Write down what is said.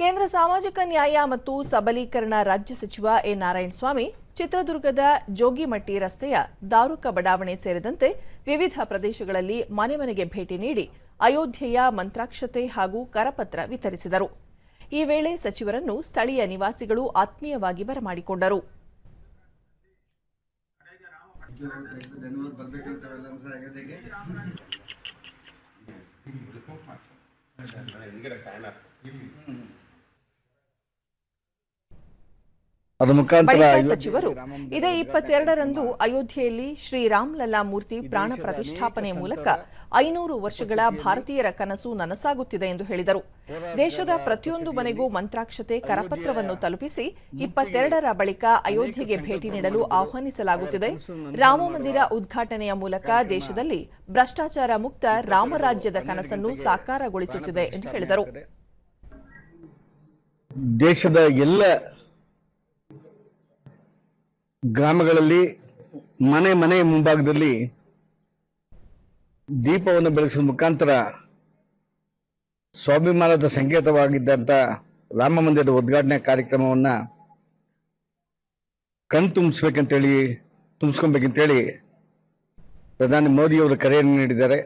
ಕೇಂದ್ರ ಸಾಮಾಜಿಕ ನ್ಯಾಯ ಮತ್ತು ಸಬಲೀಕರಣ ರಾಜ್ಯ ಸಚಿವ ಎ. ನಾರಾಯಣಸ್ವಾಮಿ, ಚಿತ್ರದುರ್ಗದ ಜೋಗಿಮಟ್ಟಿ ರಸ್ತೆಯ ದಾರುಕ ಬಡಾವಣೆ ಸೇರಿದಂತೆ ವಿವಿಧ ಪ್ರದೇಶಗಳಲ್ಲಿ ಮನೆ ಮನೆಗೆ ಭೇಟಿ ನೀಡಿ ಅಯೋಧ್ಯೆಯ ಮಂತ್ರಾಕ್ಷತೆ ಹಾಗೂ ಕರಪತ್ರ ವಿತರಿಸಿದರು. ಈ ವೇಳೆ ಸಚಿವರನ್ನು ಸ್ಥಳೀಯ ನಿವಾಸಿಗಳು ಆತ್ಮೀಯವಾಗಿ ಬರಮಾಡಿಕೊಂಡರು. ಬಳಿಕ ಸಚಿವರು ಇದೇ ಇಪ್ಪತ್ತೆರಡರಂದು ಅಯೋಧ್ಯೆಯಲ್ಲಿ ಶ್ರೀರಾಮ್ಲಲ್ಲಾ ಮೂರ್ತಿ ಪ್ರಾಣ ಪ್ರತಿಷ್ಠಾಪನೆ ಮೂಲಕ ಐನೂರು ವರ್ಷಗಳ ಭಾರತೀಯರ ಕನಸು ನನಸಾಗುತ್ತಿದೆ ಎಂದು ಹೇಳಿದರು. ದೇಶದ ಪ್ರತಿಯೊಂದು ಮನೆಗೂ ಮಂತ್ರಾಕ್ಷತೆ ಕರಪತ್ರವನ್ನು ತಲುಪಿಸಿ ಇಪ್ಪತ್ತೆರಡರ ಬಳಿಕ ಅಯೋಧ್ಯೆಗೆ ಭೇಟಿ ನೀಡಲು ಆಹ್ವಾನಿಸಲಾಗುತ್ತಿದೆ. ರಾಮ ಮಂದಿರ ಉದ್ಘಾಟನೆಯ ಮೂಲಕ ದೇಶದಲ್ಲಿ ಭ್ರಷ್ಟಾಚಾರ ಮುಕ್ತ ರಾಮರಾಜ್ಯದ ಕನಸನ್ನು ಸಾಕಾರಗೊಳಿಸುತ್ತಿದೆ ಎಂದು ಹೇಳಿದರು. ದೇಶದ ಎಲ್ಲ ಗ್ರಾಮಗಳಲ್ಲಿ ಮನೆ ಮನೆ ಮುಂಭಾಗದಲ್ಲಿ ದೀಪವನ್ನು ಬೆಳೆಸುವ ಮುಖಾಂತರ ಸ್ವಾಭಿಮಾನದ ಸಂಕೇತವಾಗಿದ್ದಂಥ ರಾಮ ಮಂದಿರದ ಉದ್ಘಾಟನೆ ಕಾರ್ಯಕ್ರಮವನ್ನ ಕಣ್ ತುಂಬಿಸ್ಬೇಕಂತೇಳಿ, ತುಂಬಿಸ್ಕೊಬೇಕಂತೇಳಿ ಪ್ರಧಾನಿ ಮೋದಿಯವರು ಕರೆಯನ್ನು ನೀಡಿದ್ದಾರೆ.